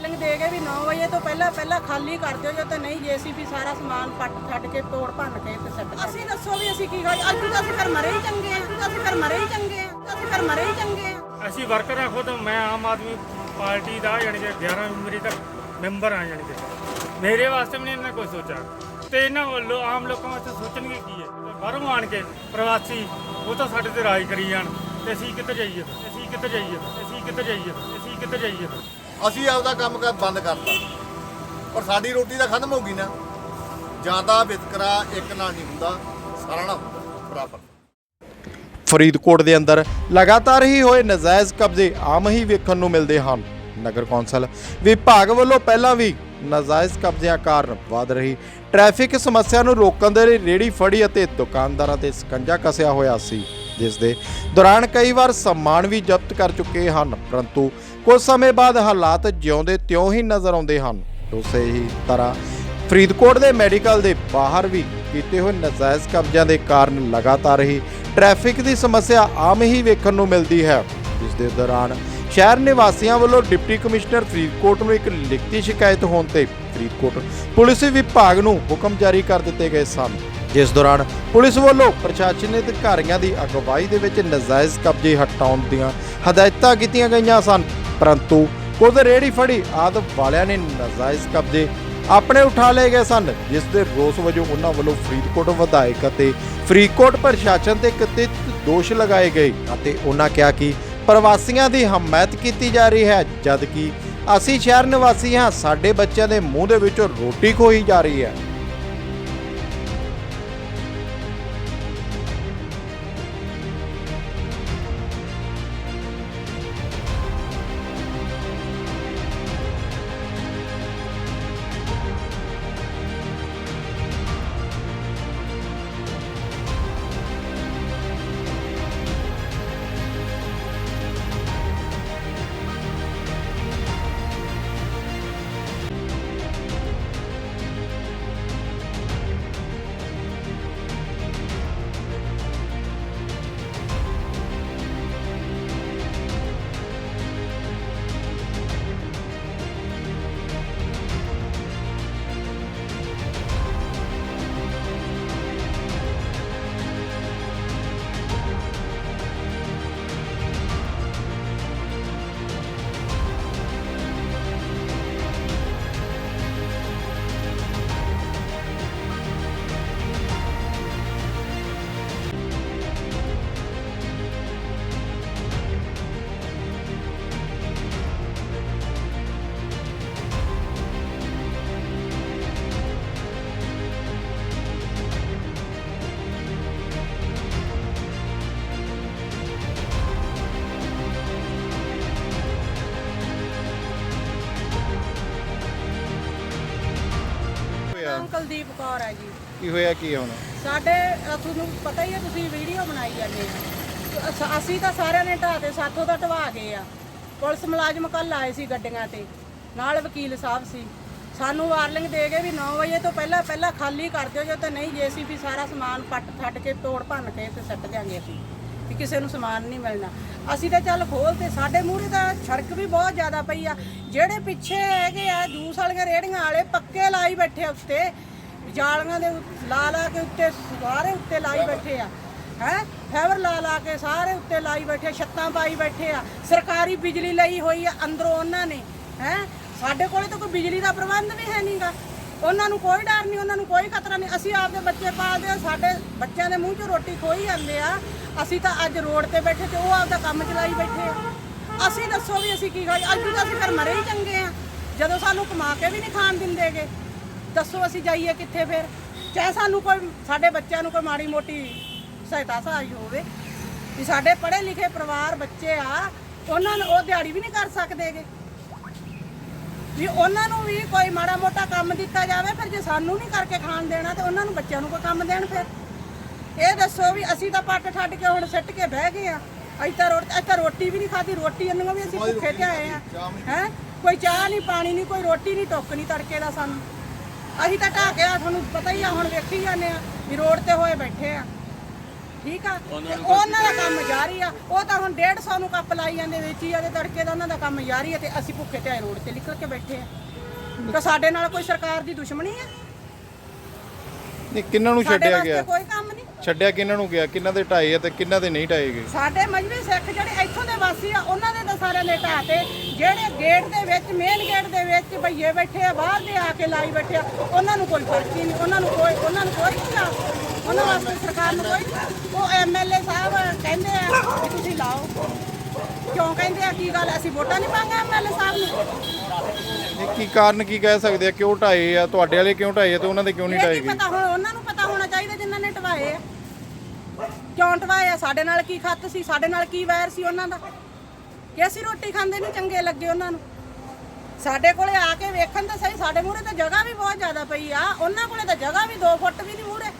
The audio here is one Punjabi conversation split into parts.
ਵਾਰਨਿੰਗ ਦੇ ਗਏ ਵੀ 9 ਵਜੇ ਤੋਂ ਪਹਿਲਾਂ ਪਹਿਲਾਂ ਖਾਲੀ ਕਰ ਦਿਓ ਜੇ ਤੇ ਨਹੀਂ ਜੀਸੀਬੀ ਸਾਰਾ ਸਮਾਨ ਪੱਟ ਛੱਡ ਕੇ ਤੋੜ ਭੰਨ ਕੇ ਤੇ ਸੱਟ ਅਸੀਂ ਦੱਸੋ ਵੀ ਅਸੀਂ ਕੀ ਖਾਈ ਅੱਜ ਤਾਂ ਅਸੀਂ ਫਿਰ ਮਰੇ ਹੀ ਚੰਗੇ ਆ ਅਸੀਂ ਫਿਰ ਮਰੇ ਹੀ ਚੰਗੇ ਆ ਅਸੀਂ ਫਿਰ ਮਰੇ ਹੀ ਚੰਗੇ ਆ ਅਸੀਂ ਵਰਕਰ ਆ ਖੁਦ ਮੈਂ ਆਮ ਆਦਮੀ ਪਾਰਟੀ ਦਾ ਯਾਨੀ ਕਿ 11 ਮੇਰੀ ਤੱਕ ਮੈਂਬਰ ਆ ਯਾਨੀ ਕਿ ਮੇਰੇ ਵਾਸਤੇ ਵੀ ਨਹੀਂ ਇਹਨਾਂ ਕੋਈ ਸੋਚਿਆ ਤੇ ਇਹਨਾਂ ਵੱਲੋਂ ਆਮ ਲੋਕਾਂ ਵਾਸਤੇ ਸੋਚਣਗੇ ਕੀ ਹੈ ਬਾਹਰੋਂ ਆਣ ਕੇ ਪ੍ਰਵਾਸੀ ਉਹ ਤਾਂ ਸਾਡੇ ਤੇ ਰਾਜ ਕਰੀ ਜਾਣ ਤੇ ਅਸੀਂ ਕਿੱਧਰ ਜਾਈਏ? ਅਸੀਂ ਕਿੱਧਰ ਜਾਈਏ? ਅਸੀਂ ਕਿੱਧਰ ਜਾਈਏ? ਅਸੀਂ ਕਿੱਧਰ ਜਾਈਏ? ਅਸੀਂ ਆਪਦਾ ਕੰਮ ਕਰ ਬੰਦ ਕਰਤਾ। ਪਰ ਸਾਡੀ ਰੋਟੀ ਤਾਂ ਖਤਮ ਹੋ ਗਈ ਨਾ। ਜਾਂ ਵਿਤਕਰਾ ਇੱਕ ਨਾਲ ਨਹੀਂ ਹੁੰਦਾ, ਸਾਰਾ ਨਾਲ ਹੁੰਦਾ, ਬਰਾਬਰ। ਫਰੀਦਕੋਟ ਦੇ ਅੰਦਰ ਲਗਾਤਾਰ ਹੀ ਹੋਏ ਨਜਾਇਜ਼ ਕਬਜ਼ੇ ਆਮ ਹੀ ਵੇਖਣ ਨੂੰ ਮਿਲਦੇ ਹਨ। ਨਗਰ ਕੌਂਸਲ ਵਿਭਾਗ ਵੱਲੋਂ ਪਹਿਲਾਂ ਵੀ ਨਜਾਇਜ਼ ਕਬਜ਼ਿਆਂ ਕਾਰਨ ਵਧ ਰਹੀ ਟ੍ਰੈਫਿਕ ਸਮੱਸਿਆ ਨੂੰ ਰੋਕਣ ਦੇ ਲਈ ਰੇੜੀ ਫੜੀ ਅਤੇ ਦੁਕਾਨਦਾਰਾਂ ਤੇ ਸਕੰਜਾ ਕਸਿਆ ਹੋਇਆ ਸੀ, ਜਿਸ ਦੇ ਦੌਰਾਨ ਕਈ ਵਾਰ ਸਮਾਨ ਵੀ ਜ਼ਬਤ ਕਰ ਚੁੱਕੇ ਹਨ, ਪਰੰਤੂ ਕੁਝ ਸਮੇਂ ਬਾਅਦ ਹਾਲਾਤ ਜਿਉਂਦੇ ਤਿਉਂ ਹੀ ਨਜ਼ਰ ਆਉਂਦੇ ਹਨ। ਉਸੇ ਹੀ ਤਰ੍ਹਾਂ ਫਰੀਦਕੋਟ ਦੇ ਮੈਡੀਕਲ ਦੇ ਬਾਹਰ ਵੀ ਕੀਤੇ ਹੋਏ ਨਜਾਇਜ਼ ਕਬਜ਼ਿਆਂ ਦੇ ਕਾਰਨ ਲਗਾਤਾਰ ਹੀ ਟ੍ਰੈਫਿਕ ਦੀ ਸਮੱਸਿਆ ਆਮ ਹੀ ਵੇਖਣ ਨੂੰ ਮਿਲਦੀ ਹੈ। ਇਸ ਦੇ ਦੌਰਾਨ ਸ਼ਹਿਰ ਨਿਵਾਸੀਆਂ ਵੱਲੋਂ ਡਿਪਟੀ ਕਮਿਸ਼ਨਰ ਫਰੀਦਕੋਟ ਨੂੰ ਇੱਕ ਲਿਖਤੀ ਸ਼ਿਕਾਇਤ ਹੋਣ ਤੇ ਫਰੀਦਕੋਟ ਪੁਲਿਸ ਵਿਭਾਗ ਨੂੰ ਹੁਕਮ ਜਾਰੀ ਕਰ ਦਿੱਤੇ ਗਏ ਸਨ। ਜਿਸ ਦੌਰਾਨ ਪੁਲਿਸ ਵੱਲੋਂ ਪ੍ਰਸ਼ਾਸਨਿਕ ਅਧਿਕਾਰੀਆਂ ਦੀ ਅਗਵਾਈ ਦੇ ਵਿੱਚ ਨਜਾਇਜ਼ ਕਬਜ਼ੇ ਹਟਾਉਣ ਦੀਆਂ ਹਦਾਇਤਾਂ ਕੀਤੀਆਂ ਗਈਆਂ ਸਨ। ਪਰੰਤੂ ਕੁਝ ਰੇੜੀ ਫੜੀ, ਆਦਿ ਵਾਲਿਆਂ ਨੇ ਨਾਜਾਇਜ਼ ਕਬਜ਼ੇ ਆਪਣੇ ਉਠਾ ਲਏ ਗਏ ਸਨ, ਜਿਸ ਦੇ ਰੋਸ ਵਜੋਂ ਉਹਨਾਂ ਵੱਲੋਂ ਫਰੀਦਕੋਟ ਵਿਧਾਇਕ ਅਤੇ ਫਰੀਦਕੋਟ ਪ੍ਰਸ਼ਾਸਨ ਤੇ ਕਥਿਤ ਦੋਸ਼ ਲਗਾਏ ਗਏ ਅਤੇ ਉਹਨਾਂ ਕਿਹਾ ਕਿ ਪ੍ਰਵਾਸੀਆਂ ਦੀ ਹਮਾਇਤ ਕੀਤੀ ਜਾ ਰਹੀ ਹੈ ਜਦ ਕਿ ਅਸੀਂ ਸ਼ਹਿਰ ਨਿਵਾਸੀ ਹਾਂ, ਸਾਡੇ ਬੱਚਿਆਂ ਦੇ ਮੂੰਹ ਦੇ ਵਿੱਚੋਂ ਰੋਟੀ ਖੋਹੀ ਜਾ ਰਹੀ ਹੈ। ਕੁਲਦੀਪ ਕੌਰ ਹੈ ਜੀ। ਕੀ ਹੋਇਆ ਕੀ ਹੁਣ? ਸਾਡੇ ਅ, ਤੁਹਾਨੂੰ ਪਤਾ ਹੀ ਹੈ ਤੁਸੀਂ ਵੀਡੀਓ ਬਣਾਈ ਜਾਂਦੇ ਆ ਅਸ- ਅਸੀਂ ਤਾਂ ਸਾਰਿਆਂ ਨੇ ਢਾਹ ਤੇ ਸਾਥੋਂ ਤਾਂ ਢਵਾ ਗਏ ਆ। ਪੁਲਿਸ ਮੁਲਾਜ਼ਮ ਕੱਲ ਆਏ ਸੀ ਗੱਡੀਆਂ ਤੇ। ਨਾਲ ਵਕੀਲ ਸਾਹਿਬ ਸੀ। ਸਾਨੂੰ ਵਾਰਨਿੰਗ ਦੇ ਗਏ ਵੀ 9 ਵਜੇ ਤੋਂ ਪਹਿਲਾਂ ਪਹਿਲਾਂ ਖਾਲੀ ਕਰ ਦਿਓ ਜੇ ਤੇ ਨਹੀਂ ਜੀਸੀਬੀ ਸਾਰਾ ਸਮਾਨ ਪੱਟ ਛੱਡ ਕੇ ਤੋੜ ਭੰਨ ਕੇ ਤੇ ਸੱਟ ਦਿਆਂਗੇ ਅਸੀਂ ਵੀ ਕਿਸੇ ਨੂੰ ਸਮਾਨ ਨਹੀਂ ਮਿਲਣਾ। ਅਸੀਂ ਤਾਂ ਚੱਲ ਖੋਲ ਤੇ ਸਾਡੇ ਮੂਹਰੇ ਤਾਂ ਸੜਕ ਵੀ ਬਹੁਤ ਜ਼ਿਆਦਾ ਪਈ ਆ। ਜਿਹੜੇ ਪਿੱਛੇ ਹੈਗੇ ਆ ਜੂਸ ਵਾਲੀਆਂ ਰੇੜੀਆਂ ਵਾਲੇ ਪੱਕੇ ਲਾਈ ਬੈਠੇ ਆ ਉੱਤੇ ਜਾਲੀਆਂ ਦੇ ਉੱਤੇ, ਲਾ ਲਾ ਕੇ ਉੱਤੇ, ਸਾਰੇ ਉੱਤੇ ਲਾਈ ਬੈਠੇ ਆ। ਹੈ? ਫੈਵਰ ਲਾ ਲਾ ਕੇ ਸਾਰੇ ਉੱਤੇ ਲਾਈ ਬੈਠੇ ਛੱਤਾਂ ਪਾਈ ਬੈਠੇ ਆ। ਸਰਕਾਰੀ ਬਿਜਲੀ ਲਈ ਹੋਈ ਆ ਅੰਦਰੋਂ ਉਹਨਾਂ ਨੇ। ਹੈ? ਸਾਡੇ ਕੋਲੇ ਤਾਂ ਕੋਈ ਬਿਜਲੀ ਦਾ ਪ੍ਰਬੰਧ ਵੀ ਹੈ ਨਹੀਂਗਾ ਉਹਨਾਂ ਨੂੰ ਕੋਈ ਡਰ ਨਹੀਂ, ਉਹਨਾਂ ਨੂੰ ਕੋਈ ਖਤਰਾ ਨਹੀਂ। ਅਸੀਂ ਆਪਦੇ ਬੱਚੇ ਪਾਲਦੇ ਆ, ਸਾਡੇ ਬੱਚਿਆਂ ਦੇ ਮੂੰਹ 'ਚੋਂ ਰੋਟੀ ਖੋਈ ਜਾਂਦੇ ਆ। ਅਸੀਂ ਤਾਂ ਅੱਜ ਰੋਡ ਤੇ ਬੈਠੇ ਤੇ ਉਹ ਆਪਦਾ ਕੰਮ ਚਲਾਈ ਬੈਠੇ ਆ। ਅਸੀਂ ਦੱਸੋ ਵੀ ਅਸੀਂ ਕੀ ਖਾਈ ਅੱਜ ਤਾਂ ਅਸੀਂ ਘਰ ਮਰੇ ਹੀ ਚੰਗੇ ਆ। ਜਦੋਂ ਸਾਨੂੰ ਕਮਾ ਕੇ ਵੀ ਨਹੀਂ ਖਾਣ ਦਿੰਦੇਗੇ। ਦੱਸੋ ਅਸੀਂ ਜਾਈਏ ਕਿੱਥੇ ਫਿਰ? ਚਾਹੇ ਸਾਨੂੰ ਕੋਈ, ਸਾਡੇ ਬੱਚਿਆਂ ਨੂੰ ਕੋਈ ਮਾੜੀ ਮੋਟੀ ਸਹਾਇਤਾ ਸਹਾਈ ਹੋਵੇ। ਵੀ ਸਾਡੇ ਪੜ੍ਹੇ ਲਿਖੇ ਪਰਿਵਾਰ ਬੱਚੇ ਆ, ਉਹਨਾਂ ਨੂੰ ਉਹ ਦਿਹਾੜੀ ਵੀ ਨਹੀਂ ਕਰ ਸਕਦੇਗੇ ਵੀ ਉਹਨਾਂ ਨੂੰ ਵੀ ਕੋਈ ਮਾੜਾ ਮੋਟਾ ਕੰਮ ਦਿੱਤਾ ਜਾਵੇ, ਫਿਰ ਜੇ ਸਾਨੂੰ ਨਹੀਂ ਕਰਕੇ ਖਾਣ ਦੇਣਾ, ਤੇ ਉਹਨਾਂ ਨੂੰ ਬੱਚਿਆਂ ਨੂੰ ਕੋਈ ਕੰਮ ਦੇਣ ਫਿਰ? ਇਹ ਦੱਸੋ ਵੀ ਅਸੀਂ ਤਾਂ ਪੱਟ ਛੱਡ ਕੇ ਹੁਣ ਸਿੱਟ ਕੇ ਬਹਿ ਗਏ ਆ। ਅਸੀਂ ਤਾਂ ਰੋਟੀ, ਅਸੀਂ ਤਾਂ ਰੋਟੀ ਵੀ ਨਹੀਂ ਖਾਧੀ, ਰੋਟੀ ਅੰਨੀਆਂ ਵੀ ਅਸੀਂ ਭੁੱਖੇ ਤੇ ਆਏ ਆ। ਹੈ? ਕੋਈ ਚਾਹ ਨਹੀਂ, ਪਾਣੀ ਨਹੀਂ, ਕੋਈ ਰੋਟੀ ਨਹੀਂ, ਟੁੱਕ ਤੜਕੇ ਦਾ ਸਾਨੂੰ। ਅਸੀਂ ਤਾਂ ਢਾਹ ਕੇ ਆ ਤੁਹਾਨੂੰ ਪਤਾ ਹੀ ਆ ਹੁਣ ਵੇਖੀ ਜਾਂਦੇ ਆ ਵੀ ਰੋਡ ਤੇ ਹੋਏ ਬੈਠੇ ਆ। ਠੀਕ ਆ? ਤੇ ਉਹਨਾਂ ਦਾ ਕੰਮ ਜਾਰੀ ਆ। ਉਹ ਤਾਂ ਹੁਣ 150 ਨੂੰ ਕੱਪ ਲਾਈ ਜਾਂਦੇ ਵਿੱਚ ਹੀ ਆ ਤੇ ਤੜਕੇ ਦਾ ਉਹਨਾਂ ਦਾ ਕੰਮ ਜਾਰੀ ਆ ਤੇ ਅਸੀਂ ਭੁੱਖੇ ਤੇ ਰੋਡ ਤੇ ਨਿਕਲ ਕੇ ਬੈਠੇ ਆ। ਕਿ ਸਾਡੇ ਨਾਲ ਕੋਈ ਸਰਕਾਰ ਦੀ ਦੁਸ਼ਮਣੀ ਆ? ਨਹੀਂ ਕਿੰਨਾਂ ਨੂੰ ਸਾਡੇ ਛੱਡਿਆ ਵਾਸਤੇ ਗਿਆ? ਕੋਈ ਕੰਮ ਨਹੀਂ। ਛੱਡਿਆ ਕਿੰਨਾਂ ਨੂੰ ਗਿਆ? ਕਿੰਨਾਂ ਦੇ ਢਾਏ ਆ ਤੇ ਕਿੰਨਾਂ ਦੇ ਨਹੀਂ ਢਾਏ ਗਏ? ਸਾਡੇ ਮਜਬੀ ਸਿੱਖ ਜਿਹੜੇ ਇੱਥੋਂ ਦੇ ਵਾਸੀ ਆ ਉਹਨਾਂ ਦੇ ਤਾਂ ਸਾਰਿਆਂ ਨੇ ਢਾਹ ਤੇ। ਜਿਹੜੇ ਗੇਟ ਦੇ ਵਿੱਚ ਮੇਨ ਗੇਟ ਦੇ ਵਿੱਚ ਭਈਏ ਬੈਠੇ ਆ ਬਾਹਰ ਦੇ ਆ ਕੇ ਲਾਈ ਬੈਠੇ ਆ ਉਹਨਾਂ ਨੂੰ ਕੋਈ ਫ਼ਰਕ ਹੀ ਨਹੀਂ। ਉਹਨਾਂ ਨੂੰ ਕੋਈ ਉਹਨਾਂ ਨੂੰ ਕੋਈ ਨਹੀਂ ਉਹਨਾਂ ਵਾਸਤੇ ਸਰਕਾਰ ਨੂੰ ਕੋਈ। ਉਹ ਐਮਐਲਏ ਸਾਹਿਬ ਕਹਿੰਦੇ ਆ ਤੁਸੀਂ ਲਾਓ। ਕਿਉਂ ਕਹਿੰਦੇ ਆ? ਕੀ ਗੱਲ ਅਸੀਂ ਵੋਟਾਂ ਨਹੀਂ ਪਾਂਗੇ ਐਮਐਲਏ ਸਾਹਿਬ ਨੂੰ? ਕੀ ਕਾਰਨ ਕੀ ਕਹਿ ਸਕਦੇ ਆ? ਕਿਉਂ ਢਾਏ ਆ? ਤੁਹਾਡੇ ਵਾਲੇ ਕਿਉਂ ਢਾਏ ਆ ਤੇ ਉਹਨਾਂ ਦੇ ਕਿਉਂ ਨਹੀਂ ਇਹ ਢਾਏ ਕੀ ਗਏ ਪਤਾ ਹੁਣ ਉਹਨਾਂ ਨੂੰ ਪਤਾ ਹੋਣਾ ਚਾਹੀਦਾ ਜਿਨ੍ਹਾਂ ਨੇ ਢਵਾਏ ਆ। ਕਿਉਂ ਢਵਾਏ ਆ? ਸਾਡੇ ਨਾਲ ਕੀ ਖੱਤ ਸੀ? ਸਾਡੇ ਨਾਲ ਕੀ ਵੈਰ ਸੀ ਉਹਨਾਂ ਦਾ? ਕਿ ਅਸੀਂ ਰੋਟੀ ਖਾਂਦੇ ਨਹੀਂ ਚੰਗੇ ਲੱਗੇ ਉਹਨਾਂ ਨੂੰ? ਸਾਡੇ ਕੋਲੇ ਆ ਕੇ ਵੇਖਣ ਤਾਂ ਸਹੀ ਸਾਡੇ ਮੂਹਰੇ ਤਾਂ ਜਗ੍ਹਾ ਵੀ ਬਹੁਤ ਜ਼ਿਆਦਾ ਪਈ ਆ। ਉਹਨਾਂ ਕੋਲੇ ਤਾਂ ਜਗ੍ਹਾ ਵੀ 2 ਫੁੱਟ ਵੀ ਨਹੀਂ ਮੂਹਰੇ।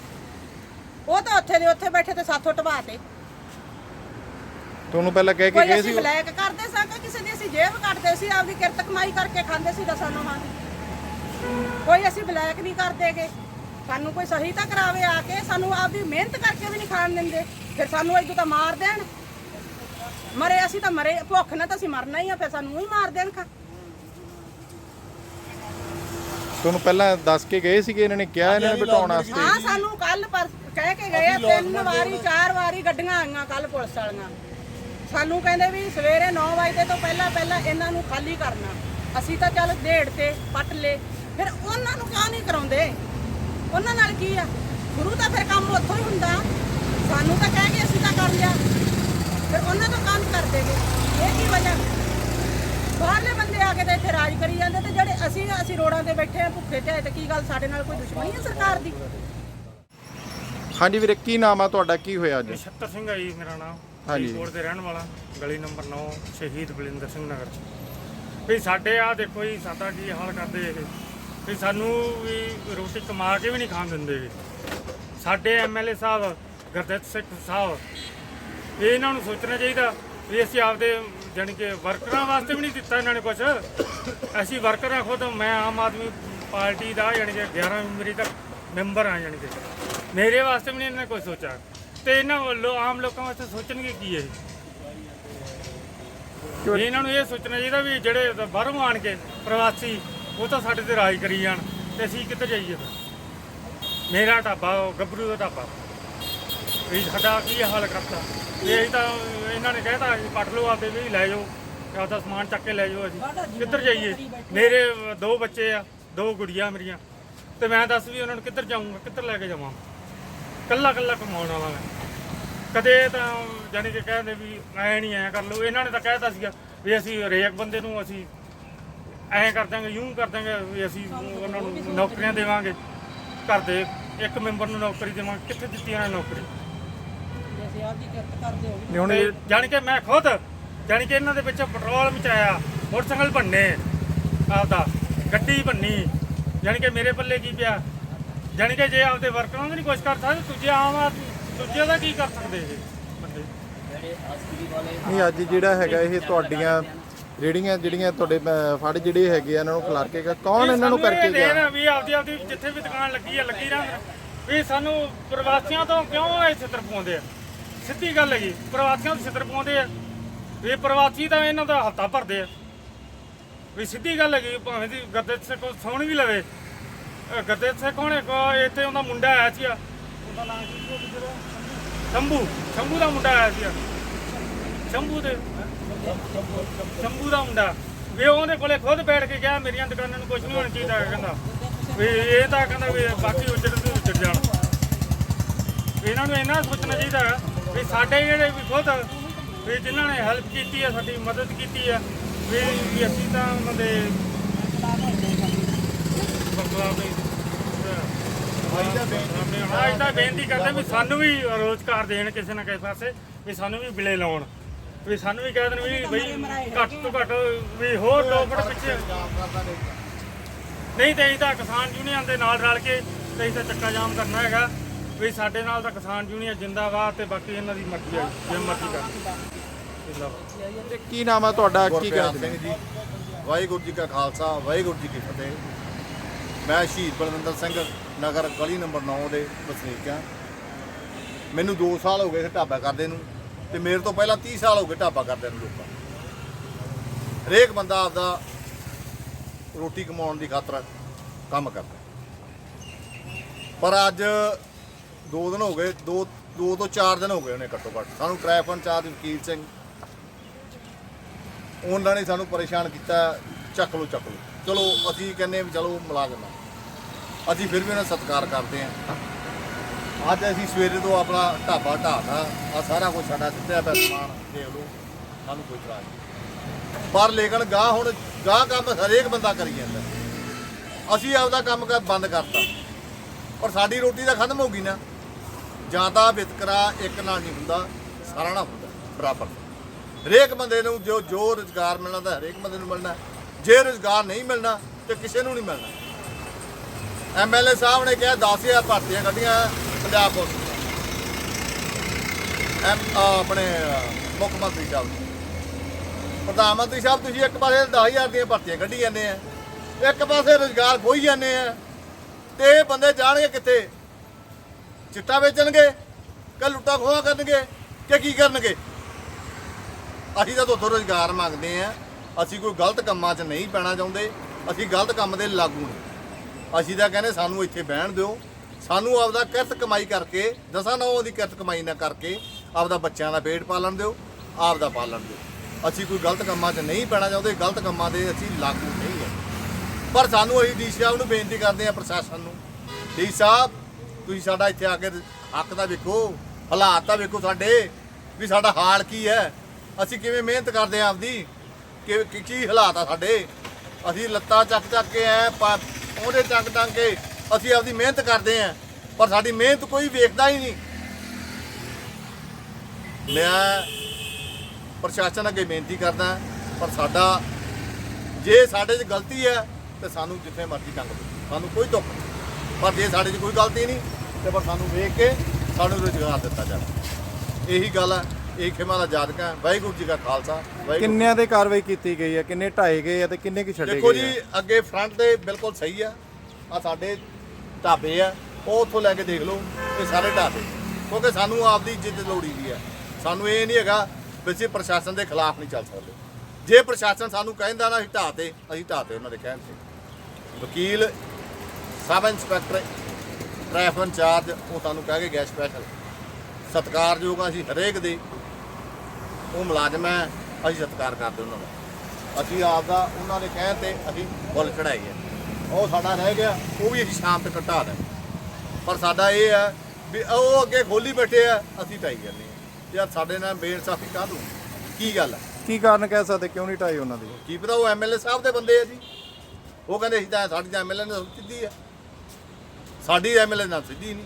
ਉਹ ਤਾਂ ਉੱਥੇ ਦੇ ਉੱਥੇ ਬੈਠੇ ਤੇ ਸਾਥੋਂ ਢਵਾਤੇ ਤੁਹਾਨੂੰ ਪਹਿਲਾਂ ਕਹਿ ਕੇ ਕੋਈ ਗਏ ਅਸੀਂ ਸੀ ਬਲੈਕ ਕਰਦੇ ਸਾਂ ਕਿ ਕਿਸੇ ਦੀ ਅਸੀਂ ਜੇਬ ਕੱਟਦੇ ਸੀ ਆਪਦੀ ਕਿਰਤ ਕਮਾਈ ਕਰਕੇ ਖਾਂਦੇ ਸੀ ਦਸਾਂ ਨੋਹਾਂ ਦੀ। ਕੋਈ ਅਸੀਂ ਬਲੈਕ ਨਹੀਂ ਕਰਦੇਗੇ ਸਾਨੂੰ ਕੋਈ ਸਹੀ ਤਾਂ ਕਰਾਵੇ ਆ ਕੇ ਸਾਨੂੰ ਆਪਦੀ ਮਿਹਨਤ ਕਰਕੇ ਵੀ ਨਹੀਂ ਖਾਣ ਦਿੰਦੇ। ਫਿਰ ਸਾਨੂੰ ਇਦੋਂ ਤਾਂ ਮਾਰ ਦੇਣ। ਮਰੇ ਅਸੀਂ ਤਾਂ ਮਰੇ ਭੁੱਖ ਨਾਲ ਤਾਂ ਅਸੀਂ ਮਰਨਾ ਹੀ ਆ ਫਿਰ ਸਾਨੂੰ ਹੀ ਮਾਰ ਦੇਣ ਖਾ। ਤੁਹਾਨੂੰ ਪਹਿਲਾਂ ਦੱਸ ਕੇ ਗਏ ਸੀਗੇ ਇਹਨਾਂ ਨੇ ਕਿਹਾ ਇਹਨਾਂ ਨੇ ਬਿਠਾਉਣ ਵਾਸਤੇ? ਹਾਂ ਸਾਨੂੰ ਕੱਲ ਪਰ ਕਹਿ ਕੇ ਗਏ ਆ, ਤਿੰਨ ਵਾਰੀ ਚਾਰ ਵਾਰੀ ਗੱਡੀਆਂ ਆਈਆਂ ਕੱਲ ਪੁਲਿਸ ਵਾਲੀਆਂ। ਸਾਨੂੰ ਕਹਿੰਦੇ ਵੀ ਸਵੇਰੇ 9 ਵਜੇ ਤੋਂ ਪਹਿਲਾਂ ਪਹਿਲਾਂ ਇਹਨਾਂ ਨੂੰ ਖਾਲੀ ਕਰਨਾ। ਅਸੀਂ ਤਾਂ ਚੱਲ ਢੇੜ ਤੇ ਪੱਟ ਲੇ ਫਿਰ ਉਹਨਾਂ ਨੂੰ ਕਿਉਂ ਨਹੀਂ ਕਰਾਉਂਦੇ? ਉਹਨਾਂ ਨਾਲ ਕੀ ਆ? ਗੁਰੂ ਤਾਂ ਫਿਰ ਕੰਮ ਉੱਥੋਂ ਹੀ ਹੁੰਦਾ। ਸਾਨੂੰ ਤਾਂ ਕਹਿ ਕੇ ਅਸੀਂ ਤਾਂ ਕਰ ਲਿਆ। ਫਿਰ ਉਹਨਾਂ ਤੋਂ ਕੰਮ ਕਰ ਦੇਗੇ ਇਹ ਕੀ ਵਜ੍ਹਾ? ਬਾਹਰਲੇ ਬੰਦੇ ਆ ਕੇ ਤੇ ਇੱਥੇ ਰਾਜ ਕਰੀ ਜਾਂਦੇ ਤੇ ਜਿਹੜੇ ਅਸੀਂ ਅਸੀਂ ਰੋਡਾਂ ਤੇ ਬੈਠੇ ਆ ਭੁੱਖੇ ਤੇ ਤੇ ਕੀ ਗੱਲ? ਸਾਡੇ ਨਾਲ ਕੋਈ ਦੁਸ਼ਮਣੀ ਹੈ ਸਰਕਾਰ ਦੀ? ਹਾਂਜੀ ਵੀਰੇ ਕੀ ਨਾਮ ਆ ਤੁਹਾਡਾ? ਕੀ ਹੋਇਆ ਅੱਜ? ਨਛੱਤਰ ਸਿੰਘ ਆ ਜੀ ਮੇਰਾ ਨਾਮ। ਹਾਂਜੀ। ਫਰੀਦਕੋਟ ਦੇ ਰਹਿਣ ਵਾਲਾ, ਗਲੀ ਨੰਬਰ 9 ਸ਼ਹੀਦ ਬਲਿੰਦਰ ਸਿੰਘ ਨਗਰ ਵੀ ਸਾਡੇ ਆ ਦੇਖੋ ਜੀ, ਸਾਡਾ ਕੀ ਹਾਲ ਕਰਦੇ ਇਹ? ਵੀ ਸਾਨੂੰ ਵੀ ਰੋਟੀ ਕਮਾ ਕੇ ਵੀ ਨਹੀਂ ਖਾਣ ਦਿੰਦੇ ਵੀ ਸਾਡੇ ਐਮਐਲਏ ਸਾਹਿਬ, ਗੁਰਦਿੱਤ ਸਿੰਘ ਸਾਹਿਬ, ਇਹ ਇਹਨਾਂ ਨੂੰ ਸੋਚਣਾ ਚਾਹੀਦਾ ਵੀ ਅਸੀਂ ਆਪਦੇ ਜਾਣੀ ਕਿ ਵਰਕਰਾਂ ਵਾਸਤੇ ਵੀ ਨਹੀਂ ਦਿੱਤਾ ਇਹਨਾਂ ਨੇ ਕੁਝ ਅਸੀਂ ਵਰਕਰ ਆ ਖੁਦ, ਮੈਂ ਆਮ ਆਦਮੀ ਪਾਰਟੀ ਦਾ, ਜਾਣੀ ਕਿ 11 ਮੇਰੀ ਦਾ ਮੈਂਬਰ ਆ ਜਾਣੀ ਕਿ। ਮੇਰੇ ਵਾਸਤੇ ਵੀ ਨਹੀਂ ਇਹਨਾਂ ਨੇ ਕੋਈ ਸੋਚਿਆ। ਤੇ ਇਹਨਾਂ ਵੱਲੋਂ ਆਮ ਲੋਕਾਂ ਵਾਸਤੇ ਸੋਚਣਗੇ ਕੀ ਹੈ ਇਹ ਇਹਨਾਂ ਨੂੰ ਇਹ ਸੋਚਣਾ ਚਾਹੀਦਾ ਵੀ ਜਿਹੜੇ ਬਾਹਰੋਂ ਆਣ ਕੇ ਪ੍ਰਵਾਸੀ ਉਹ ਤਾਂ ਸਾਡੇ ਤੇ ਰਾਜ ਕਰੀ ਜਾਣ ਤੇ ਅਸੀਂ ਕਿੱਧਰ ਜਾਈਏ ਫਿਰ? ਮੇਰਾ ਢਾਬਾ ਉਹ ਗੱਭਰੂ ਦਾ ਢਾਬਾ। ਵੀ ਸਾਡਾ ਕੀ ਹਾਲ ਕਰਤਾ? ਇਹ ਅਸੀਂ ਤਾਂ ਇਹਨਾਂ ਨੇ ਕਹਿਤਾ ਅਸੀਂ ਪੱਟ ਲਓ ਆਪਦੇ ਵੀ ਲੈ ਜਾਓ ਤੇ ਆਪਦਾ ਸਮਾਨ ਚੱਕ ਕੇ ਲੈ ਜਾਓ ਅਸੀਂ। ਕਿੱਧਰ ਜਾਈਏ? ਮੇਰੇ ਦੋ ਬੱਚੇ ਆ ਦੋ ਗੁੜੀਆਂ ਮੇਰੀਆਂ। ਤੇ ਮੈਂ ਦੱਸ ਵੀ ਉਹਨਾਂ ਨੂੰ ਕਿੱਧਰ ਜਾਊਂਗਾ ਕਿੱਧਰ ਲੈ ਕੇ ਜਾਵਾਂ? ਕੱਲਾ ਕੱਲਾ ਕਮਾਉਣ ਵਾਲਾ ਮੈਂ। ਕਦੇ ਤਾਂ ਜਾਨੀ ਕਿ ਕਹਿੰਦੇ ਵੀ ਐ ਨਹੀਂ ਐ ਕਰ ਲਓ। ਇਹਨਾਂ ਨੇ ਤਾਂ ਕਹਿਤਾ ਸੀਗਾ ਵੀ ਅਸੀਂ ਹਰੇਕ ਬੰਦੇ ਨੂੰ ਅਸੀਂ ਐ ਕਰ ਦਾਂਗੇ ਯੂੰ ਕਰ ਦਾਂਗੇ ਵੀ ਅਸੀਂ ਉਹਨਾਂ ਨੂੰ ਨੌਕਰੀਆਂ ਦੇਵਾਂਗੇ। ਘਰ ਦੇ ਇੱਕ ਮੈਂਬਰ ਨੂੰ ਨੌਕਰੀ ਦੇਵਾਂਗੇ। ਕਿੱਥੇ ਦਿੱਤੀ ਇਹਨਾਂ ਨੇ ਨੌਕਰੀ? ਜੇ ਕਿਰਤ ਕਰਦੇ ਹੋ? ਹੁਣ ਇਹ- ਜਾਣੀ ਕਿ ਮੈਂ ਖੁਦ ਜਾਣੀ ਕਿ ਇਹਨਾਂ ਦੇ ਵਿੱਚ ਪੈਟਰੋਲ ਮਚਾਇਆ ਮੋਟਰਸਾਈਕਲ ਭੰਨੇ ਆਪਦਾ ਗੱਡੀ ਭੰਨੀ। ਜਾਣੀ ਕਿ ਮੇਰੇ ਪੱਲੇ ਕੀ ਪਿਆ? ਜਾਣੀ ਕਿ ਜੇ ਆਪਦੇ ਵਰਕਰਾਂ ਦਾ ਨਹੀਂ ਕੁਝ ਕਰ ਸਕਦੇ ਦੂਜੇ ਆਮ ਆਦਮੀ ਦੂਜੇ ਦਾ ਕੀ ਕਰ ਸਕਦੇ ਇਹ ਬੰਦੇ? ਨਹੀਂ ਅੱਜ ਜਿਹੜਾ ਹੈਗਾ ਇਹ ਤੁਹਾਡੀਆਂ ਰੇੜੀਆਂ ਜਿਹੜੀਆਂ ਤੁਹਾਡੇ ਅਹ, ਫੜ ਜਿਹੜੇ ਹੈਗੇ ਆ ਇਹਨਾਂ ਨੂੰ ਖਿਲਾਰ ਕੇ ਗਿਆ ਕੌਣ ਇਹਨਾਂ ਨੂੰ ਸਾਨੂੰ ਇਹ ਕਰਕੇ ਗਿਆ? ਵੀ ਆਪਦੀ ਆਪਦੀ ਜਿੱਥੇ ਵੀ ਦੁਕਾਨ ਲੱਗੀ ਆ ਲੱਗੀ ਰਹਿਣ ਵੀ ਸਾਨੂੰ ਪ੍ਰਵਾਸੀਆਂ ਤੋਂ ਕਿਉਂ ਇਹ ਛਿੱਤਰ ਪਵਾਉਂਦੇ ਆ? ਸਿੱਧੀ ਗੱਲ ਹੈਗੀ ਪ੍ਰਵਾਸੀਆਂ ਤੋਂ ਛਿੱਤਰ ਪਵਾਉਂਦੇ ਆ। ਵੀ ਪ੍ਰਵਾਸੀ ਤਾਂ ਇਹਨਾਂ ਦਾ ਹੱਥਾ ਭਰਦੇ ਆ। ਵੀ ਸਿੱਧੀ ਗੱਲ ਹੈਗੀ ਭਾਵੇਂ ਦੀ ਗੱਦੇ ਸੇ ਕੋ ਸੌਣ ਵੀ ਲਵੇ ਅਹ ਗੱਦੇ ਸੇ ਕੋਣੇ ਕੋ ਇੱਥੇ ਉਹਦਾ ਮੁੰਡਾ ਆਇਆ ਸੀ ਉਹਦਾ ਨਾਮ ਕੀ ਸੀ ਉਹਦਾ? ਸ਼ੰਭੂ। ਸ਼ੰਭੂ ਦਾ ਮੁੰਡਾ ਆਇਆ ਸੀ ਸ਼ੰਭੂ ਦੇ ਸ਼ੰਭੂ ਦਾ ਮੁੰਡਾ। ਵੀ ਉਹਦੇ ਕੋਲੇ ਖੁਦ ਬੈਠ ਕੇ ਗਿਆ, ਮੇਰੀਆਂ ਦੁਕਾਨਾਂ ਨੂੰ ਕੁਝ ਨਹੀਂ ਹੋਣਾ ਚਾਹੀਦਾ ਕਹਿੰਦਾ। ਵੀ ਇਹ ਤਾਂ ਕਹਿੰਦਾ ਵੀ ਬਾਕੀ ਉੱਜੜ ਤੇ ਉੱਜੜ ਜਾਣ। ਵੀ ਇਹਨਾਂ ਨੂੰ ਇਹਨਾਂ ਸੋਚਣਾ ਚਾਹੀਦਾ ਹੈ ਵੀ ਸਾਡੇ ਜਿਹੜੇ ਵੀ ਖੁਦ, ਵੀ ਜਿਨ੍ਹਾਂ ਨੇ ਹੈਲਪ ਕੀਤੀ ਹੈ, ਸਾਡੀ ਮਦਦ ਕੀਤੀ ਹੈ ਵੀ ਵੀ ਅਸੀਂ ਤਾਂ ਉਹਨਾਂ ਦੇ ਅੱਜ ਤਾਂ ਬੇਨਤੀ ਕਰਦੇ ਵੀ ਸਾਨੂੰ ਵੀ ਰੋਜ਼ਗਾਰ ਦੇਣ ਕਿਸੇ ਨਾ ਕਿਸੇ ਪਾਸੇ ਵੀ ਸਾਨੂੰ ਵੀ ਬਿਲੇ ਲਾਉਣ ਵੀ ਸਾਨੂੰ ਵੀ ਕਹਿ ਦੇਣ ਵੀ ਬਈ ਘੱਟ ਤੋਂ ਘੱਟ ਵੀ ਹੋਰ ਦੋ ਫੁੱਟ ਪਿੱਛੇ ਨਹੀਂ ਤੇ ਅਸੀਂ ਤਾਂ ਕਿਸਾਨ ਯੂਨੀਅਨ ਦੇ ਨਾਲ ਰਲ ਕੇ ਤੇ ਅਸੀਂ ਤਾਂ ਚੱਕਾ ਜਾਮ ਕਰਨਾ ਹੈਗਾ ਵੀ ਸਾਡੇ ਨਾਲ ਤਾਂ ਕਿਸਾਨ ਯੂਨੀਅਨ ਜਿੰਦਾਬਾਦ ਤੇ ਬਾਕੀ ਇਹਨਾਂ ਦੀ ਮਰਜ਼ੀ ਹੈ ਜੇ। ਮਰਜ਼ੀ ਕਰ ਜਿੰਦਾਬਾਦ ਕੀ ਨਾਮ ਤੁਹਾਡਾ ਕੀ ਵਾਹਿਗੁਰੂ ਜੀ ਕਾ ਖਾਲਸਾ ਵਾਹਿਗੁਰੂ ਜੀ ਕੀ ਫਤਿਹ। ਮੈਂ ਸ਼ਹੀਦ ਬਲਵਿੰਦਰ ਸਿੰਘ ਨਗਰ ਗਲੀ ਨੰਬਰ 9 ਦੇ ਵਸਨੀਕ ਹਾਂ। ਮੈਨੂੰ 2 ਸਾਲ ਹੋ ਗਏ ਇਹ ਢਾਬਾ ਕਰਦੇ ਨੂੰ ਤੇ ਮੇਰੇ ਤੋਂ ਪਹਿਲਾਂ 30 ਸਾਲ ਹੋ ਗਏ ਢਾਬਾ ਕਰਦੇ ਨੂੰ ਲੋਕਾਂ ਹਰੇਕ ਬੰਦਾ ਆਪਦਾ ਰੋਟੀ ਕਮਾਉਣ ਦੀ ਖਾਤਰ ਕੰਮ ਕਰਦਾ। ਪਰ ਅੱਜ 2 ਦਿਨ ਹੋ ਗਏ 2 2 ਤੋਂ 4 ਦਿਨ ਹੋ ਗਏ ਉਹਨੇ ਘੱਟੋ ਘੱਟ। ਸਾਨੂੰ ਟ੍ਰੈਫਿਕ ਇੰਚਾਰਜ ਵਕੀਲ ਸਿੰਘ। ਉਹਨਾਂ ਨੇ ਸਾਨੂੰ ਪਰੇਸ਼ਾਨ ਕੀਤਾ, ਚੱਕ ਲੋ ਚੱਕ ਲੋ ਚਲੋ, ਅਸੀਂ ਕਹਿੰਦੇ ਵੀ ਚਲੋ, ਮੁਲਾਜ਼ਮ ਆ। ਅਸੀਂ ਫਿਰ ਵੀ ਉਹਨਾਂ ਦਾ ਸਤਿਕਾਰ ਕਰਦੇ ਹਾਂ। ਅੱਜ ਅਸੀਂ ਸਵੇਰੇ ਤੋਂ ਆਪਣਾ ਢਾਬਾ ਢਾਤਾ ਆ ਸਾਰਾ ਕੁਝ ਸਾਡਾ ਸਿੱਧਿਆ ਪਿਆ ਸਮਾਨ ਦੇਖ ਲਓ ਸਾਨੂੰ ਕੋਈ ਇਤਰਾਜ਼ ਨਹੀਂ। ਪਰ ਲੇਕਿਨ ਗਾਹ ਹੁਣ, ਗਾਹ ਕੰਮ ਹਰੇਕ ਬੰਦਾ ਕਰੀ ਜਾਂਦਾ। ਅਸੀਂ ਆਪਦਾ ਕੰਮ ਕਰ ਬੰਦ ਕਰਤਾ। ਪਰ ਸਾਡੀ ਰੋਟੀ ਤਾਂ ਖਤਮ ਹੋ ਗਈ ਨਾ। ਜਾਂ ਤਾਂ ਵਿਤਕਰਾ ਇੱਕ ਨਾਲ ਨਹੀਂ ਹੁੰਦਾ, ਸਾਰਾ ਨਾਲ ਹੁੰਦਾ, ਬਰਾਬਰ। ਹਰੇਕ ਬੰਦੇ ਨੂੰ ਜੋ ਜੋ ਰੁਜ਼ਗਾਰ ਮਿਲਣਾ ਤਾਂ ਹਰੇਕ ਬੰਦੇ ਨੂੰ ਮਿਲਣਾ। ਜੇ ਰੁਜ਼ਗਾਰ ਨਹੀਂ ਮਿਲਣਾ, ਤੇ ਕਿਸੇ ਨੂੰ ਨਹੀਂ ਮਿਲਣਾ। ਐਮਐਲਏ ਸਾਹਿਬ ਨੇ ਕਿਹਾ 10000 ਭਰਤੀਆਂ ਕੱਢੀਆਂ ਪੰਜਾਬ ਪੁਲਿਸ ਐਮ ਆਪਣੇ ਮੁੱਖ ਮੰਤਰੀ ਸਾਹਿਬ ਪ੍ਰਧਾਨ ਮੰਤਰੀ ਸਾਹਿਬ, ਤੁਸੀਂ ਇੱਕ ਪਾਸੇ 10000 ਦੀਆਂ ਭਰਤੀਆਂ ਕੱਢੀ ਜਾਂਦੇ ਆ, ਇੱਕ ਪਾਸੇ ਰੁਜ਼ਗਾਰ ਖੋਈ ਜਾਂਦੇ ਆ, ਤੇ ਇਹ ਬੰਦੇ ਜਾਣਗੇ ਕਿੱਥੇ? ਚਿੱਟਾ ਵੇਚਣਗੇ ਕਿ ਲੁੱਟਾ ਖੋਹਾ ਕਰਨਗੇ ਕਿ ਕੀ ਕਰਨਗੇ? ਅਸੀਂ ਤਾਂ ਤੁਹਾਡੇ ਰੁਜ਼ਗਾਰ ਮੰਗਦੇ ਆ, ਅਸੀਂ ਕੋਈ ਗਲਤ ਕੰਮਾਂ 'ਚ ਨਹੀਂ ਪੈਣਾ ਚਾਹੁੰਦੇ, ਅਸੀਂ ਗਲਤ ਕੰਮ ਦੇ ਲਾਗੂ ਨਹੀਂ ਅਸੀਂ ਤਾਂ ਕਹਿੰਦੇ ਸਾਨੂੰ ਇੱਥੇ ਬਹਿਣ ਦਿਓ। ਸਾਨੂੰ ਆਪਦਾ ਕਿਰਤ ਕਮਾਈ ਕਰਕੇ, ਦਸਾਂ ਨੌਂ ਦੀ ਕਿਰਤ ਕਮਾਈ ਨਾ ਕਰਕੇ ਆਪਦਾ ਬੱਚਿਆਂ ਦਾ ਪੇਟ ਪਾਲਣ ਦਿਓ, ਆਪਦਾ ਪਾਲਣ ਦਿਓ। ਅਸੀਂ ਕੋਈ ਗਲਤ ਕੰਮਾਂ 'ਚ ਨਹੀਂ ਪੈਣਾ ਚਾਹੁੰਦੇ, ਗਲਤ ਕੰਮਾਂ ਦੇ ਅਸੀਂ ਲਾਗੂ ਨਹੀਂ ਹੈ ਪਰ ਸਾਨੂੰ ਅਸੀਂ ਡੀ ਸਾਹਿਬ ਨੂੰ ਬੇਨਤੀ ਕਰਦੇ ਆ ਪ੍ਰਸ਼ਾਸਨ ਨੂੰ। ਡੀ ਸਾਹਿਬ, ਤੁਸੀਂ ਸਾਡਾ ਇੱਥੇ ਆ ਕੇ ਹੱਕ ਦਾ ਵੇਖੋ, ਹਾਲਾਤ ਤਾਂ ਵੇਖੋ ਸਾਡੇ, ਵੀ ਸਾਡਾ ਹਾਲ ਕੀ ਹੈ। ਅਸੀਂ ਕਿਵੇਂ ਮਿਹਨਤ ਕਰਦੇ ਆ ਆਪਦੀ, ਕਿ, ਕਿ- ਕੀ ਹਾਲਾਤ ਆ ਸਾਡੇ? ਅਸੀਂ ਲੱਤਾਂ ਚੱਕ ਚੱਕ ਕੇ ਐ ਉਹਦੇ ਟੰਗ ਟੰਗ ਕੇ ਅਸੀਂ ਆਪਦੀ ਮਿਹਨਤ ਕਰਦੇ ਆ ਪਰ ਸਾਡੀ ਮਿਹਨਤ ਕੋਈ ਵੇਖਦਾ ਹੀ ਨਹੀਂ। ਮੈਂ ਪ੍ਰਸ਼ਾਸਨ ਅੱਗੇ ਬੇਨਤੀ ਕਰਦਾ, ਪਰ ਸਾਡਾ, ਜੇ ਸਾਡੇ 'ਚ ਗਲਤੀ ਹੈ, ਤੇ ਸਾਨੂੰ ਜਿੱਥੇ ਮਰਜ਼ੀ ਟੰਗ ਦਿਓ। ਸਾਨੂੰ ਕੋਈ ਦੁੱਖ ਨਹੀਂ। ਪਰ ਜੇ ਸਾਡੇ 'ਚ ਕੋਈ ਗਲਤੀ ਨਹੀਂ, ਤੇ ਪਰ ਸਾਨੂੰ ਵੇਖ ਕੇ ਸਾਨੂੰ ਰੁਜ਼ਗਾਰ ਦਿੱਤਾ ਜਾਵੇ। ਇਹੀ ਗੱਲ ਹੈ। ਇਹ ਖਿਮਾ ਦਾ ਜਾਦਕਾ ਹੈ। ਵਾਹਿਗੁਰੂ ਜੀ ਕਾ ਖਾਲਸਾ ਵਾਹਿਗੁਰੂ ਕਿੰਨਿਆਂ ਦੇ ਕਾਰਵਾਈ ਕੀਤੀ ਗਈ ਹੈ? ਕਿੰਨੇ ਢਾਏ ਗਏ ਆ ਤੇ ਕਿੰਨੇ ਕੀ ਛੱਡੇ ਦੇਖੋ ਗਏ ਜੀ ਆ? ਅੱਗੇ ਫਰੰਟ ਦੇ ਬਿਲਕੁਲ ਸਹੀ ਆ। ਆ ਸਾਡੇ ਢਾਬੇ ਆ। ਉਹ ਉੱਥੋਂ ਲੈ ਕੇ ਦੇਖ ਲਓ ਇਹ ਸਾਰੇ ਢਾਬੇ। ਕਿਉਂਕਿ ਸਾਨੂੰ ਆਪਦੀ ਇੱਜ਼ਤ ਲੋੜੀ ਦੀ ਆ। ਸਾਨੂੰ ਇਹ ਨਹੀਂ ਹੈਗਾ ਵੀ ਅਸੀਂ ਪ੍ਰਸ਼ਾਸਨ ਦੇ ਖਿਲਾਫ ਨਹੀਂ ਚੱਲ ਸਕਦੇ। ਜੇ ਪ੍ਰਸ਼ਾਸਨ ਸਾਨੂੰ ਕਹਿੰਦਾ ਨਾ ਅਸੀਂ ਢਾਹ ਤੇ ਅਸੀਂ ਢਾਹ ਤੇ ਉਹਨਾਂ ਦੇ ਕਹਿਣ ਤੇ। ਵਕੀਲ ਸਬ ਇੰਸਪੈਕਟਰ ਟ੍ਰੈਫਿਕ ਇੰਚਾਰਜ ਉਹ ਸਾਨੂੰ ਕਹਿ ਕੇ ਗਿਆ ਸਪੈਸ਼ਲ ਸਤਿਕਾਰਯੋਗ ਆ ਅਸੀਂ ਹਰੇਕ ਦੇ। ਉਹ ਮੁਲਾਜ਼ਮ ਹੈ ਅਸੀਂ ਸਤਿਕਾਰ ਕਰਦੇ ਉਹਨਾਂ ਦਾ ਅਸੀਂ ਆਪ ਦਾ ਉਹਨਾਂ ਦੇ ਕਹਿਣ ਤੇ ਅਸੀਂ ਫੁੱਲ ਚੜਾਈ ਹੈ। ਉਹ ਸਾਡਾ ਰਹਿ ਗਿਆ ਉਹ ਵੀ ਅਸੀਂ ਸ਼ਾਮ ਤੱਕ ਘਟਾ ਦੇ ਪਰ ਸਾਡਾ ਇਹ ਹੈ ਵੀ ਉਹ ਅੱਗੇ ਖੋਲੀ ਬੈਠੇ ਆ ਅਸੀਂ ਢਾਈ ਜਾਂਦੇ ਹਾਂ। ਯਾਰ ਸਾਡੇ ਨਾਲ ਬੇਇਨਸਾਫੀ ਕਾਹਦੋਂ ਕੀ ਗੱਲ ਹੈ? ਕੀ ਕਾਰਨ ਕਹਿ ਸਕਦੇ? ਕਿਉਂ ਨਹੀਂ ਢਾਈ ਉਹਨਾਂ ਦੀ? ਕੀ ਪਤਾ ਉਹ ਐਮਐਲਏ ਸਾਹਿਬ ਦੇ ਬੰਦੇ ਆ ਜੀ। ਉਹ ਕਹਿੰਦੇ ਅਸੀਂ ਤਾਂ ਸਾਡੀ ਤਾਂ ਐਮਐਲਏ ਨਾਲ ਸਿੱਧੀ ਆ ਸਾਡੀ ਐਮਐਲਏ ਨਾਲ ਸਿੱਧੀ ਨਹੀਂ।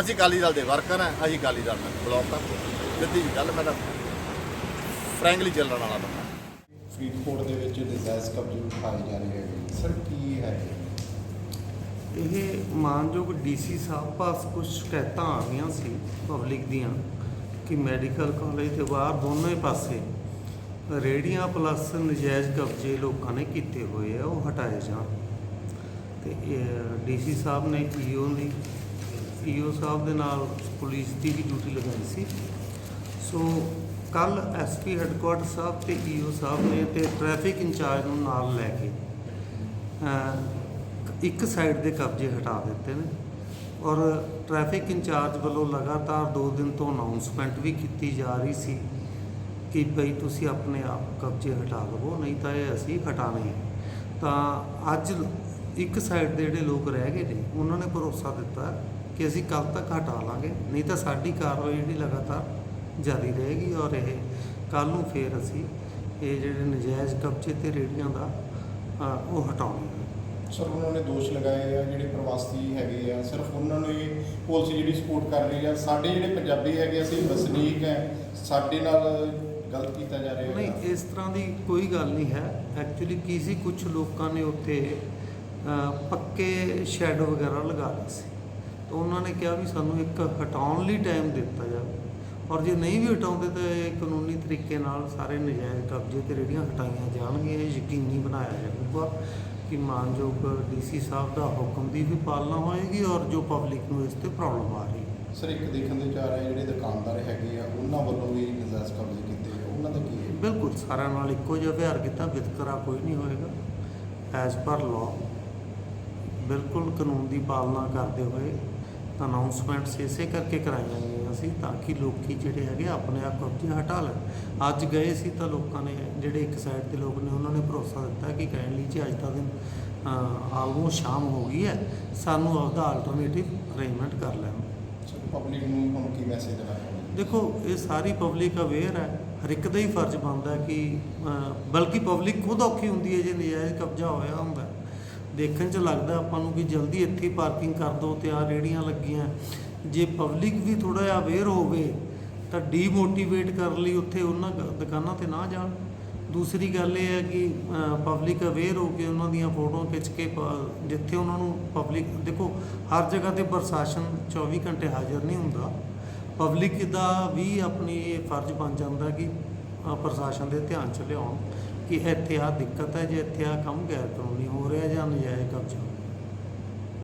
ਅਸੀਂ ਅਕਾਲੀ ਦਲ ਦੇ ਵਰਕਰ ਆ ਅਸੀਂ ਅਕਾਲੀ ਦਲ ਨਾਲ ਬਲੌਕ ਕਰ ਸਿੱਧੀ ਜੀ ਗੱਲ ਮੈਂ ਤਾਂ ਫ੍ਰੈਂਕਲੀ ਚੱਲਣ ਵਾਲਾ ਬੰਦਾ। ਫਰੀਦਕੋਟ ਦੇ ਵਿੱਚ ਡਿਜ਼ਾਇਰਸ ਕਬਜ਼ੇ ਉਠਾਏ ਜਾ ਰਹੇ ਹੈ ਸਰ ਕੀ ਹੈ ਇਹ? ਮਾਨਯੋਗ ਡੀਸੀ ਸਾਹਿਬ ਪਾਸ ਕੁਝ ਸ਼ਿਕਾਇਤਾਂ ਆ ਗਈਆਂ ਸੀ ਪਬਲਿਕ ਦੀਆਂ ਕਿ ਮੈਡੀਕਲ ਕਾਲਜ ਦੇ ਬਾਹਰ ਦੋਨੋਂ ਹੀ ਪਾਸੇ ਰੇੜੀਆਂ ਪਲੱਸ ਨਜਾਇਜ਼ ਕਬਜ਼ੇ ਲੋਕਾਂ ਨੇ ਕੀਤੇ ਹੋਏ ਆ ਉਹ ਹਟਾਏ ਜਾਣ। ਤੇ ਡੀਸੀ ਸਾਹਿਬ ਨੇ ਈਓ ਦੀ ਈਓ ਸਾਹਿਬ ਦੇ ਨਾਲ ਪੁਲਿਸ ਦੀ ਵੀ ਡਿਊਟੀ ਲਗਾਈ ਸੀ। ਸੋ ਕੱਲ ਐਸਪੀ ਹੈੱਡਕੁਆਟਰ ਸਾਹਿਬ ਤੇ ਈਓ ਸਾਹਿਬ ਨੇ ਤੇ ਟ੍ਰੈਫਿਕ ਇੰਚਾਰਜ ਨੂੰ ਨਾਲ ਲੈ ਕੇ ਇੱਕ ਸਾਈਡ ਦੇ ਕਬਜ਼ੇ ਹਟਾ ਦਿੱਤੇ ਨੇ। ਔਰ ਟ੍ਰੈਫਿਕ ਇੰਚਾਰਜ ਵੱਲੋਂ ਲਗਾਤਾਰ 2 ਦਿਨ ਤੋਂ ਅਨਾਉਂਸਮੈਂਟ ਵੀ ਕੀਤੀ ਜਾ ਰਹੀ ਸੀ ਕਿ ਭਈ ਤੁਸੀਂ ਆਪਣੇ ਆਪ ਕਬਜ਼ੇ ਹਟਾ ਲਵੋ, ਨਹੀਂ ਤਾਂ ਇਹ ਅਸੀਂ ਹਟਾਣੇ ਤਾਂ ਅੱਜ ਇੱਕ ਸਾਈਡ ਦੇ ਜਿਹੜੇ ਲੋਕ ਰਹਿ ਗਏ ਨੇ, ਉਹਨਾਂ ਨੇ ਭਰੋਸਾ ਦਿੱਤਾ ਕਿ ਅਸੀਂ ਕੱਲ ਤੱਕ ਹਟਾ ਲਾਂਗੇ, ਨਹੀਂ ਤਾਂ ਸਾਡੀ ਕਾਰਵਾਈ ਜਿਹੜੀ ਲਗਾਤਾਰ ਜਾਰੀ ਰਹੇਗੀ ਔਰ ਇਹ ਕੱਲ ਨੂੰ ਫੇਰ ਅਸੀਂ ਇਹ ਜਿਹੜੇ ਨਜਾਇਜ਼ ਕਬਜ਼ੇ ਤੇ ਰੇੜੀਆਂ ਦਾ ਅ, ਉਹ ਹਟਾਉਣੇ ਸਰ ਉਹਨਾਂ ਨੇ ਦੋਸ਼ ਲਗਾਏ ਆ ਜਿਹੜੇ ਪ੍ਰਵਾਸੀ ਹੈਗੇ ਆ। ਸਿਰਫ ਉਹਨਾਂ ਨੂੰ ਹੀ ਪੁਲਿਸ ਜਿਹੜੀ ਸਪੋਰਟ ਕਰ ਰਹੀ ਆ। ਸਾਡੇ ਜਿਹੜੇ ਪੰਜਾਬੀ ਹੈਗੇ ਅਸੀਂ ਵਸਨੀਕ ਹੈ ਸਾਡੇ ਨਾਲ ਗਲਤ ਕੀਤਾ ਜਾ ਰਿਹਾ ਨਹੀਂ ਹੈ ਇਸ ਤਰ੍ਹਾਂ ਦੀ ਕੋਈ ਗੱਲ ਨਹੀਂ ਹੈ। ਐਕਚੁਅਲੀ ਕੀ ਸੀ? ਕੁਝ ਲੋਕਾਂ ਨੇ ਉੱਥੇ ਅ, ਪੱਕੇ ਸ਼ੈਡ ਵਗੈਰਾ ਲਗਾ ਲਏ ਸੀ। ਤਾਂ ਉਹਨਾਂ ਨੇ ਕਿਹਾ ਵੀ ਸਾਨੂੰ ਇੱਕ ਹਟਾਉਣ ਲਈ ਟਾਈਮ ਦਿੱਤਾ ਜਾਵੇ। ਔਰ ਜੇ ਨਹੀਂ ਵੀ ਹਟਾਉਂਦੇ ਤਾਂ ਇਹ ਕਾਨੂੰਨੀ ਤਰੀਕੇ ਨਾਲ ਸਾਰੇ ਨਜਾਇਜ਼ ਕਬਜ਼ੇ ਤੇ ਰੇੜੀਆਂ ਹਟਾਈਆਂ ਜਾਣਗੀਆਂ। ਇਹ ਯਕੀਨੀ ਬਣਾਇਆ ਜਾਊਗਾ ਕਿ ਮਾਨਯੋਗ ਡੀਸੀ ਸਾਹਿਬ ਦਾ ਹੁਕਮ ਦੀ ਵੀ ਪਾਲਣਾ ਹੋਏਗੀ ਔਰ ਜੋ ਪਬਲਿਕ ਨੂੰ ਇਸ ਤੇ ਪ੍ਰੋਬਲਮ ਆ ਰਹੀ ਹੈ। ਸਰ ਇੱਕ ਦੇਖਣ ਦੇ ਚਾਹ ਰਹੇ ਜਿਹੜੇ ਦੁਕਾਨਦਾਰ ਹੈਗੇ ਆ ਉਹਨਾਂ ਵੱਲੋਂ ਵੀ ਨਜਾਇਜ਼ ਕਬਜ਼ੇ ਕੀਤੇ ਉਹਨਾਂ ਦਾ ਕੀ ਹੈ? ਬਿਲਕੁਲ ਸਾਰਿਆਂ ਨਾਲ ਇੱਕੋ ਜਿਹਾ ਵਿਹਾਰ ਕੀਤਾ ਵਿਤਕਰਾ ਕੋਈ ਨਹੀਂ ਹੋਏਗਾ। ਐਜ਼ ਪਰ ਲਾਅ ਬਿਲਕੁਲ ਕਾਨੂੰਨ ਦੀ ਪਾਲਣਾ ਕਰਦੇ ਹੋਏ ਅਨਾਉਂਸਮੈਂਟਸ ਇਸੇ ਕਰਕੇ ਕਰਾਈਆਂ ਗਈਆਂ ਸੀ ਤਾਂ ਕਿ ਲੋਕੀ ਜਿਹੜੇ ਹੈਗੇ ਆਪਣੇ ਆਪ ਕਬਜ਼ੇ ਹਟਾ ਲੈਣ। ਅੱਜ ਗਏ ਸੀ ਤਾਂ ਲੋਕਾਂ ਨੇ ਜਿਹੜੇ ਇੱਕ ਸਾਈਡ ਦੇ ਲੋਕ ਨੇ ਉਹਨਾਂ ਨੇ ਭਰੋਸਾ ਦਿੱਤਾ ਕਿ ਕਾਈਂਡਲੀ ਜੀ ਅੱਜ ਦਾ ਦਿਨ ਆਲਮੋਸਟ ਸ਼ਾਮ ਹੋ ਗਈ ਹੈ ਸਾਨੂੰ ਆਪਦਾ ਆਲਟਰਨੇਟਿਵ ਅਰੇਂਜਮੈਂਟ ਕਰ ਲੈਣ। ਪਬਲਿਕ ਨੂੰ ਹੁਣ ਕੀ ਮੈਸੇਜ ਦੇਣਾ ਦੇਖੋ ਇਹ ਸਾਰੀ ਪਬਲਿਕ ਅਵੇਅਰ ਹੈ ਹਰ ਇੱਕ ਦਾ ਹੀ ਫਰਜ਼ ਬਣਦਾ ਕਿ ਬਲਕਿ ਪਬਲਿਕ ਖੁਦ ਔਖੀ ਹੁੰਦੀ ਹੈ ਜੇ ਨਜਾਇਜ਼ ਕਬਜ਼ਾ ਹੋਇਆ ਹੁੰਦਾ ਦੇਖਣ 'ਚ ਲੱਗਦਾ ਆਪਾਂ ਨੂੰ ਕਿ ਜਲਦੀ ਇੱਥੇ ਪਾਰਕਿੰਗ ਕਰ ਦਿਓ ਤੇ ਆ ਰੇੜੀਆਂ ਲੱਗੀਆਂ। ਜੇ ਪਬਲਿਕ ਵੀ ਥੋੜਾ ਜਿਹਾ ਅਵੇਅਰ ਹੋਵੇ, ਤਾਂ ਡੀਮੋਟੀਵੇਟ ਕਰਨ ਲਈ ਉੱਥੇ ਉਹਨਾਂ ਦੁਕਾਨਾਂ ਤੇ ਨਾ ਜਾਣ। ਦੂਸਰੀ ਗੱਲ ਇਹ ਹੈ ਕਿ ਪਬਲਿਕ ਅਵੇਅਰ ਹੋ ਕੇ ਉਹਨਾਂ ਦੀਆਂ ਫੋਟੋਆਂ ਖਿੱਚ ਕੇ ਜਿੱਥੇ ਉਹਨਾਂ ਨੂੰ ਪਬਲਿਕ ਦੇਖੋ, ਹਰ ਜਗ੍ਹਾ ਤੇ ਪ੍ਰਸ਼ਾਸਨ 24 ਘੰਟੇ ਹਾਜ਼ਰ ਨਹੀਂ ਹੁੰਦਾ। ਪਬਲਿਕ ਦਾ ਵੀ ਆਪਣੀ ਇਹ ਫਰਜ਼ ਬਣ ਜਾਂਦਾ ਕਿ ਪ੍ਰਸ਼ਾਸਨ ਦੇ ਧਿਆਨ ਚ ਲਿਆਉਣ ਕਿ ਇੱਥੇ ਆ ਦਿੱਕਤ ਹੈ, ਜੇ ਇੱਥੇ ਆ ਕੰਮ ਗੈਰ ਕਾਨੂੰਨੀ ਹੋ ਰਿਹਾ ਜਾਂ ਨਜਾਇਜ਼ ਕਬਜ਼ਾ